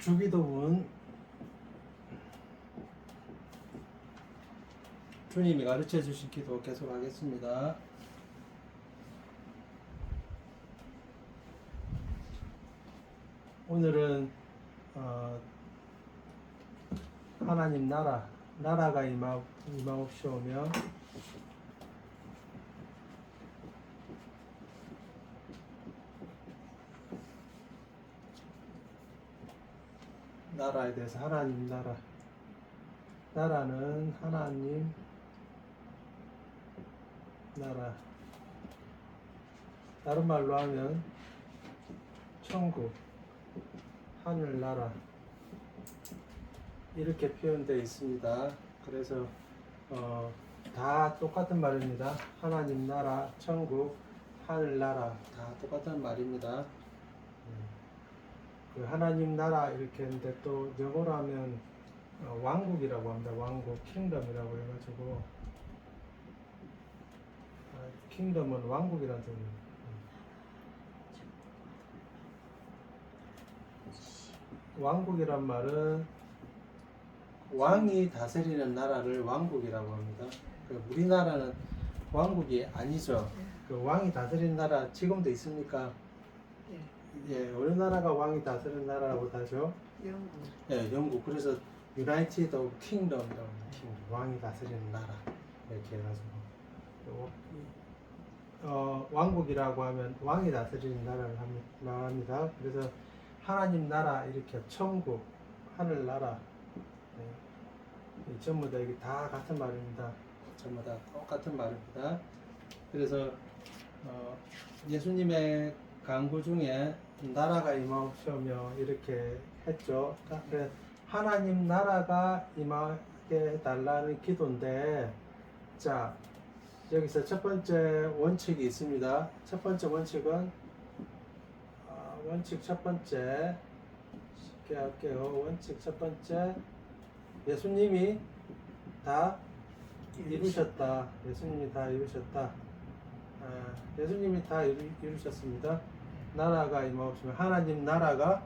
주기도문 주님이 가르쳐 주신 기도 계속 하겠습니다. 오늘은 어, 하나님 나라 나라가 임하, 임하옵시오며 나라에 대해서 하나님 나라 나라는 하나님 나라 다른 말로 하면 천국 하늘나라 이렇게 표현되어 있습니다. 그래서 어, 다 똑같은 말입니다. 하나님 나라, 천국, 하늘나라 다 똑같은 말입니다. 음, 그 하나님 나라 이렇게 했는데 또 영어로 하면 어, 왕국이라고 합니다. 왕국, 킹덤이라고 해가지고 아, 킹덤은 왕국이라는 뜻입니다. 왕국이란 말은 왕이 다스리는 나라를 왕국이라고 합니다. 그 우리나라는 왕국이 아니죠. 그 왕이 다스리는 나라 지금도 있습니까? 예, 어느 나라가 왕이 다스리는 나라라고 하죠? 영국. 예, 영국. 그래서 오브 킹덤이라고 합니다. 킹덤. 왕이 다스리는 나라 이렇게 해가지고 또, 어, 왕국이라고 하면 왕이 다스리는 나라를 합니- 말합니다. 그래서 하나님 나라 이렇게 천국, 하늘 나라 네. 이 전부 다 이게 다 같은 말입니다. 전부 다 똑같은 말입니다. 그래서 어, 예수님의 강구 중에 나라가 임하옵시며 이렇게 했죠. 하나님 나라가 임하게 해달라는 기도인데 자 여기서 첫 번째 원칙이 있습니다. 첫 번째 원칙은 아, 원칙 첫 번째 쉽게 할게요. 원칙 첫 번째 예수님이 다 이루셨다. 예수님이 다 이루셨다. 아, 예수님이 다 이루, 이루셨습니다. 나라가 임하옵시면 하나님 나라가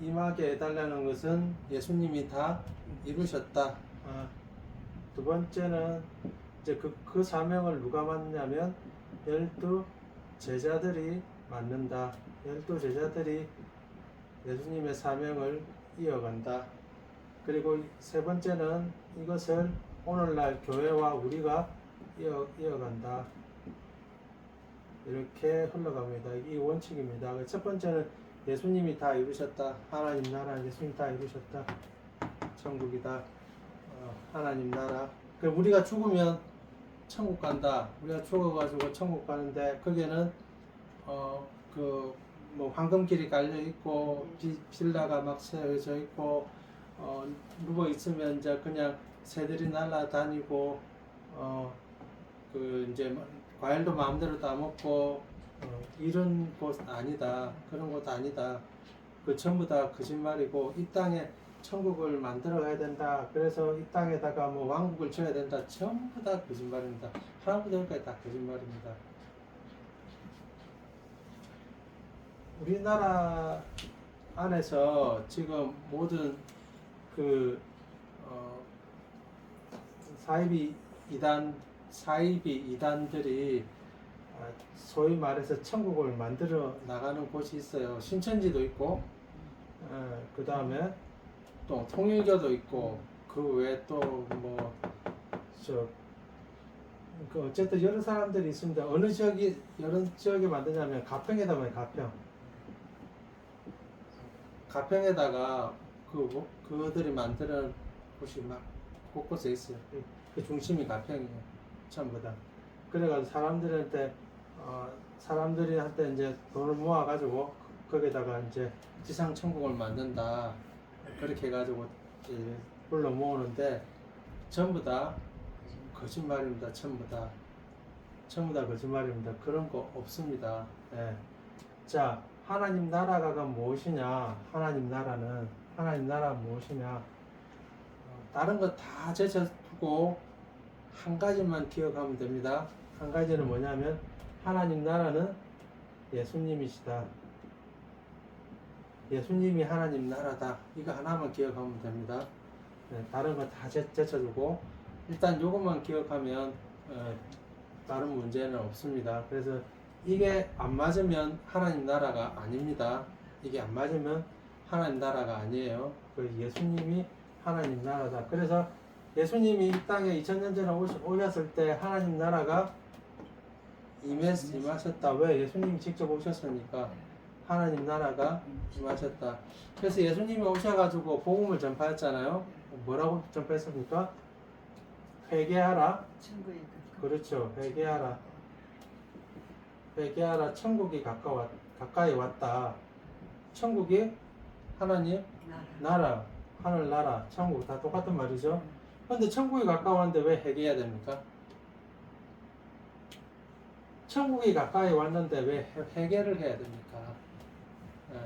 임하게 해달라는 것은 예수님이 다 이루셨다. 아, 두 번째는 이제 그, 그 사명을 누가 맡냐면 열두 제자들이 맡는다. 열두 제자들이 예수님의 사명을 이어간다. 그리고 세 번째는 이것을 오늘날 교회와 우리가 이어, 이어간다. 이렇게 흘러갑니다. 이 원칙입니다. 첫 번째는 예수님이 다 이루셨다. 하나님 나라 예수님 다 이루셨다. 천국이다. 어, 하나님 나라. 그 우리가 죽으면 천국 간다. 우리가 죽어가지고 천국 가는데 거기에는 어 그 뭐 황금길이 깔려 있고 비, 빌라가 막 세워져 있고 어 누워 있으면 이제 그냥 새들이 날아다니고 어 그 이제 뭐 과일도 마음대로 다 먹고 어, 이런 곳 아니다 그런 곳 아니다. 그 전부 다 거짓말이고 이 땅에 천국을 만들어 가야 된다. 그래서 이 땅에다가 뭐 왕국을 지어야 된다. 전부 다 거짓말입니다. 하나부터 열까지 다 거짓말입니다. 우리나라 안에서 지금 모든 그 어, 사이비 이단 사이비 이단들이 아, 소위 말해서 천국을 만들어 나가는 곳이 있어요. 신천지도 있고, 그 다음에 또 통일교도 있고, 그 외에 또 뭐, 저, 그 어쨌든 여러 사람들이 있습니다. 어느 지역이, 여러 지역에 만드냐면 가평에다 만요 가평. 가평에다가 그, 뭐- 그들이 만드는 곳이 막 곳곳에 있어요. 그- 그 중심이 가평이에요. 전부 다. 그래가지고 사람들한테 어, 사람들이 한테 이제 돈을 모아 가지고 거기다가 이제 지상 천국을 만든다 그렇게 해가지고 불러 모으는데 전부 다 거짓말입니다. 전부 다 전부 다 거짓말입니다. 그런 거 없습니다. 예. 자 하나님 나라가 무엇이냐? 하나님 나라는 하나님 나라 무엇이냐? 어, 다른 거 다 제쳐두고 한 가지만 기억하면 됩니다. 한 가지는 뭐냐면 하나님 나라는 예수님이시다. 예수님이 하나님 나라다. 이거 하나만 기억하면 됩니다. 네, 다른 거 다 제쳐두고 일단 요것만 기억하면 어, 다른 문제는 없습니다. 그래서 이게 안 맞으면 하나님 나라가 아닙니다. 이게 안 맞으면 하나님 나라가 아니에요. 그 예수님이 하나님 나라다. 그래서 예수님이 이 땅에 2000년 전에 오셨을 때 하나님 나라가 임했, 임하셨다. 왜? 예수님이 직접 오셨으니까 하나님 나라가 임하셨다. 그래서 예수님이 오셔가지고 복음을 전파했잖아요. 뭐라고 전파했습니까? 회개하라. 그렇죠. 회개하라. 회개하라. 천국이 가까워 가까이 왔다. 천국이 하나님 나라. 나라, 하늘 나라, 천국 다 똑같은 말이죠. 근데 천국이 가까웠는데 왜 회개해야 됩니까? 천국이 가까이 왔는데 왜 회- 회개를 해야 됩니까? 예.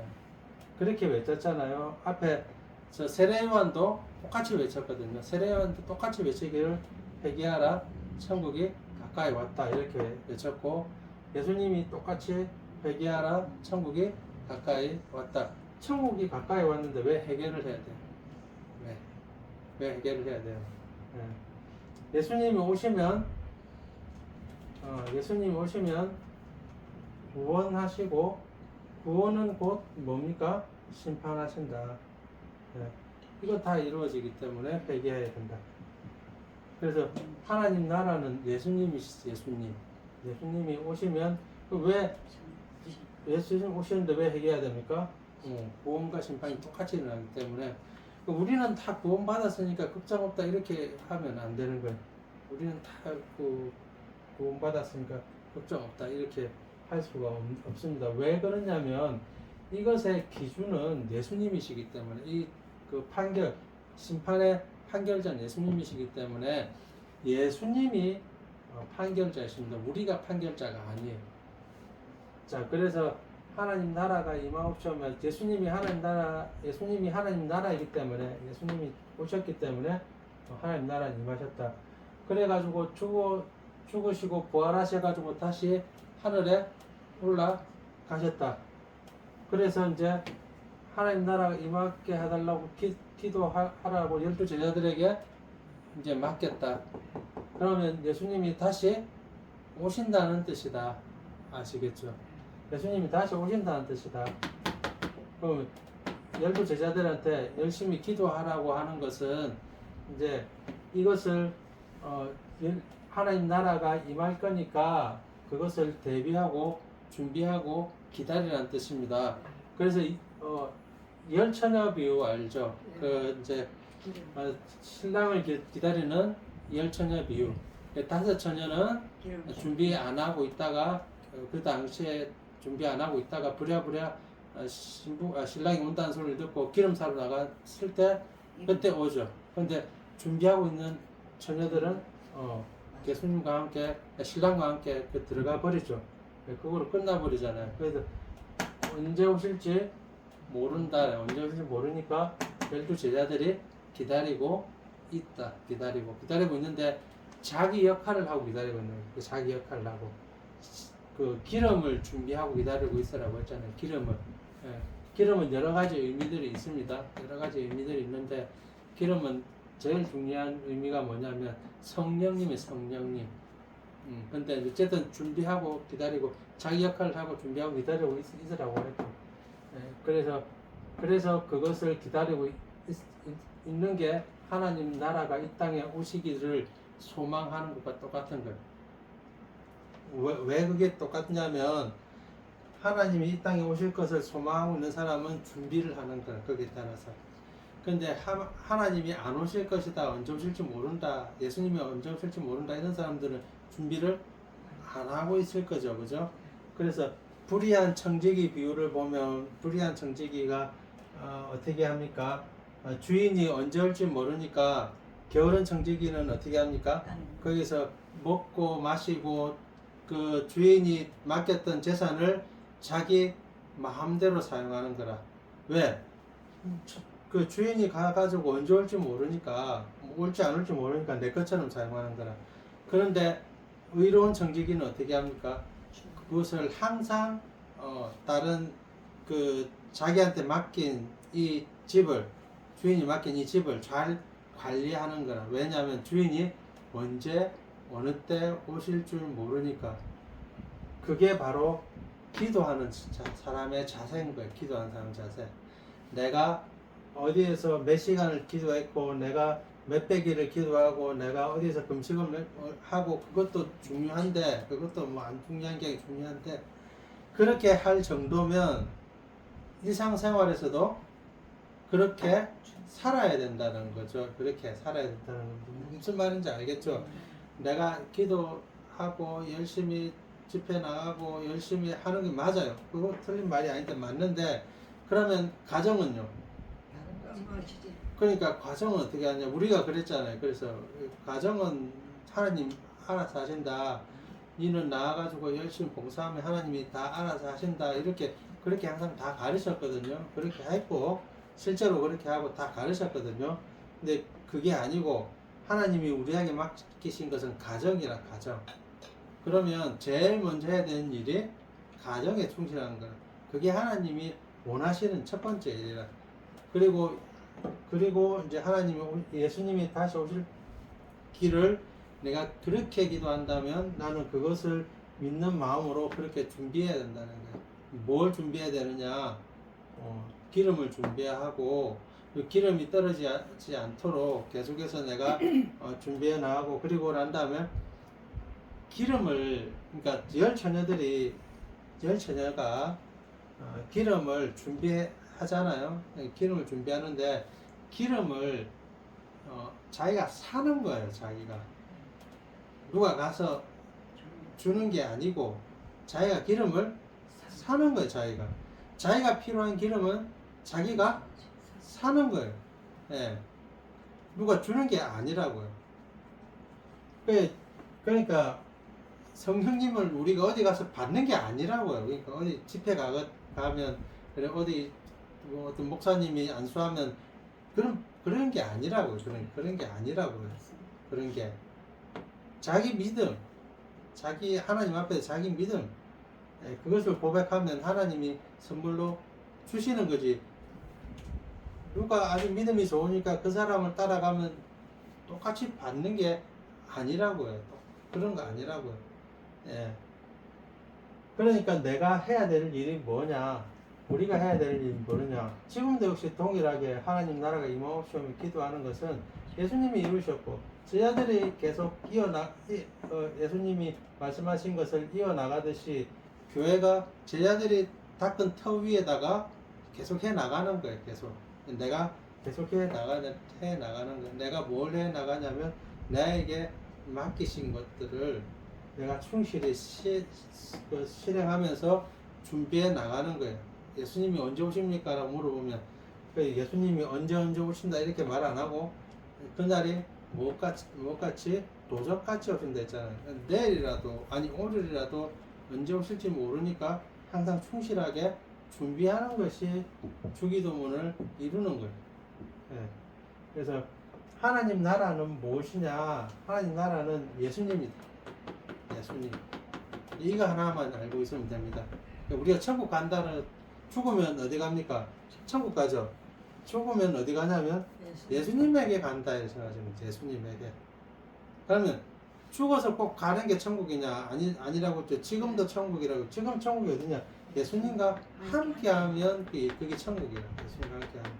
그렇게 외쳤잖아요. 앞에 저 세례요한도 똑같이 외쳤거든요. 세례요한도 똑같이 외치기를 회개하라, 천국이 가까이 왔다 이렇게 외쳤고 예수님이 똑같이 회개하라, 천국이 가까이 왔다. 천국이 가까이 왔는데 왜 회개를 해야 돼요? 왜? 왜 회개를 해야 돼요? 예. 예수님이 오시면 어, 예수님이 오시면 구원하시고 구원은 곧 뭡니까? 심판하신다. 예. 이거 다 이루어지기 때문에 회개해야 된다. 그래서 하나님 나라는 예수님이 예수님 예수님이 오시면 그왜 예수님 오시는데 왜 회개해야 됩니까? 어, 구원과 심판이 똑같이 일어나기 때문에 그 우리는 다 구원 받았으니까 걱정 없다 이렇게 하면 안 되는 거예요. 우리는 다 그 구원 받았으니까 걱정 없다 이렇게 할 수가 없, 없습니다. 왜 그러냐면 이것의 기준은 예수님이시기 때문에 이 그 판결 심판의 판결자는 예수님이시기 때문에 예수님이 어, 판결자이십니다. 우리가 판결자가 아니에요. 자, 그래서 하나님 나라가 임하옵시면 예수님이 하나님 나라 예수님이 하나님 나라이기 때문에 예수님이 오셨기 때문에 어, 하나님 나라 임하셨다. 그래가지고 죽어 죽으시고 부활하셔가지고 다시 하늘에 올라가셨다. 그래서 이제 하나님 나라가 임하게 해달라고 기, 기도하라고 열두 제자들에게 이제 맡겼다. 그러면 예수님이 다시 오신다는 뜻이다. 아시겠죠? 예수님이 다시 오신다는 뜻이다. 그럼 열두 제자들한테 열심히 기도하라고 하는 것은 이제 이것을 어, 열- 하나님 나라가 임할 거니까 그것을 대비하고 준비하고 기다리라는 뜻입니다. 그래서 이- 어, 열처녀 비유 알죠? 그 이제. 어, 신랑을 기- 기다리는 열처녀 비유. 다섯 처녀는. 준비 안 하고 있다가 어, 그 당시에 준비 안 하고 있다가 부랴부랴 어, 신부 아, 신랑이 온다는 소리를 듣고 기름 사러 나갔을 때 그때 오죠. 근데 준비하고 있는 처녀들은 어, 예수님과 함께 신랑과 함께 그 들어가 버리죠. 네, 그거로 끝나 버리잖아요. 그래서 언제 오실지 모른다. 언제 오실지 모르니까 열두 제자들이 기다리고 있다. 기다리고 기다리고 있는데 자기 역할을 하고 기다리고 있는 거예요. 그 자기 역할을 하고 그 기름을 준비하고 기다리고 있으라고 했잖아요. 기름을 예. 기름은 여러 가지 의미들이 있습니다. 여러 가지 의미들이 있는데 기름은 제일 중요한 의미가 뭐냐면 성령님의 성령님. 음, 근데 어쨌든 준비하고 기다리고 자기 역할을 하고 준비하고 기다리고 있, 있으라고 했죠. 예, 그래서 그래서 그것을 기다리고 있, 있, 있는 게 하나님 나라가 이 땅에 오시기를 소망하는 것과 똑같은 거예요. 왜, 왜 그게 똑같냐면 하나님이 이 땅에 오실 것을 소망하고 있는 사람은 준비를 하는 거예요. 거기에 따라서. 근데 하, 하나님이 안 오실 것이다. 언제 오실지 모른다. 예수님이 언제 오실지 모른다. 이런 사람들은 준비를 안 하고 있을 거죠. 그죠? 그래서 불의한 청지기 비유를 보면 불의한 청지기가 어, 어떻게 합니까? 어, 주인이 언제 올지 모르니까 게으른 청지기는 어떻게 합니까? 거기서 먹고 마시고 그 주인이 맡겼던 재산을 자기 마음대로 사용하는 거라. 왜? 그 주인이 가가지고 언제 올지 모르니까 뭐 올지 안 올지 모르니까 내 것처럼 사용하는 거라. 그런데 의로운 청지기는 어떻게 합니까? 그것을 항상 어, 다른 그 자기한테 맡긴 이 집을 주인이 맡긴 이 집을 잘 관리하는 거라. 왜냐하면 주인이 언제 어느 때 오실 줄 모르니까. 그게 바로 기도하는 자- 사람의 자세인 거예요. 기도하는 사람 자세. 내가 어디에서 몇 시간을 기도했고, 내가 몇백 일을 기도하고, 내가 어디서 금식을 하고, 그것도 중요한데, 그것도 뭐 안 중요한 게 중요한데, 그렇게 할 정도면 일상생활에서도 그렇게 살아야 된다는 거죠. 그렇게 살아야 된다는 건 무슨 말인지 알겠죠? 내가 기도하고 열심히 집회 나가고 열심히 하는 게 맞아요. 그거 틀린 말이 아닌데 맞는데 그러면 가정은요? 그러니까 과정은 어떻게 하냐? 우리가 그랬잖아요. 그래서 가정은 하나님 알아서 하신다. 니는 나와가지고 열심히 봉사하면 하나님이 다 알아서 하신다. 이렇게 그렇게 항상 다 가르쳤거든요. 그렇게 했고 실제로 그렇게 하고 다 가르쳤거든요. 근데 그게 아니고 하나님이 우리에게 맡기신 것은 가정이라 가정. 그러면 제일 먼저 해야 되는 일이 가정에 충실하는 거예요. 그게 하나님이 원하시는 첫 번째 일이라. 그리고 그리고 이제 하나님이 오- 예수님이 다시 오실 길을 내가 그렇게 기도한다면 나는 그것을 믿는 마음으로 그렇게 준비해야 된다는 거예요. 뭘 준비해야 되느냐? 어, 기름을 준비하고 그 기름이 떨어지지 않도록 계속해서 내가 어, 준비해 나가고 그리고 난 다음에 기름을 그러니까 열 처녀들이 열 처녀가 어, 기름을 준비하잖아요. 기름을 준비하는데 기름을 어, 자기가 사는 거예요. 자기가 누가 가서 주는 게 아니고 자기가 기름을 사는 거예요. 자기가 자기가 필요한 기름은 자기가 사는 거예요. 예. 누가 주는 게 아니라고요. 그- 그러니까 성령님을 우리가 어디 가서 받는 게 아니라고요. 그러니까 어디 집회 가, 가면 그래 어디 뭐 어떤 목사님이 안수하면 그런 그런 게 아니라고요. 그런 그런 게 아니라고요. 그런 게 자기 믿음, 자기 하나님 앞에 자기 믿음 예, 그것을 고백하면 하나님이 선물로 주시는 거지. 누가 아주 믿음이 좋으니까 그 사람을 따라가면 똑같이 받는 게 아니라고요. 그런 거 아니라고요. 예. 그러니까 내가 해야 될 일이 뭐냐? 우리가 해야 될 일이 뭐냐? 지금도 역시 동일하게 하나님 나라가 임하옵시오며 기도하는 것은 예수님이 이루셨고 제자들이 계속 이어나 이- 어, 예수님이 말씀하신 것을 이어나가듯이 교회가 제자들이 닦은 터 위에다가 계속 해 나가는 거예요. 계속 내가 계속 해 나가는 해 나가는 거. 내가 뭘 해 나가냐면 나에게 맡기신 것들을 내가 충실히 시, 그 실행하면서 준비해 나가는 거예요. 예수님이 언제 오십니까? 라고 물어보면 그 예수님이 언제 언제 오신다 이렇게 말 안 하고 그날이 뭐같이 뭐같이 도적같이 오신다 했잖아요. 내일이라도 아니 오늘이라도 언제 오실지 모르니까 항상 충실하게 준비하는 것이 주기도문을 이루는 거예요. 예. 그래서 하나님 나라는 무엇이냐? 하나님 나라는 예수님이다. 예수님. 이거 하나만 알고 있으면 됩니다. 그러니까 우리가 천국 간다는 죽으면 어디 갑니까? 천국 가죠. 죽으면 어디 가냐면 예수님 에게 간다 이렇게 생각하시면 돼요. 예수님에게. 그러면 죽어서 꼭 가는 게 천국이냐? 아니 아니라고 했죠. 지금도 천국이라고. 지금 천국이 어디냐? 예수님과 함께하면 그게, 천국이라. 예수님과 함께하면.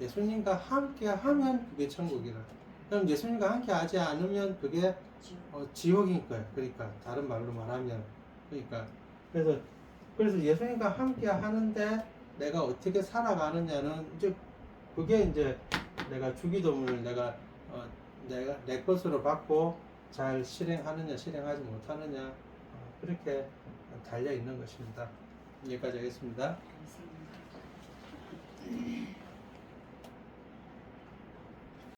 예수님과 함께하면 그게 천국이라. 그럼 예수님과 함께하지 않으면 그게 어, 지옥인 거예요. 그러니까 다른 말로 말하면 그러니까 그래서 그래서 예수님과 함께 하는데 내가 어떻게 살아가느냐는 이제 그게 이제 내가 주기도문을 내가 어, 내가 내 것으로 받고 잘 실행하느냐 실행하지 못하느냐 어, 그렇게 달려 있는 것입니다. 여기까지 하겠습니다. 감사합니다.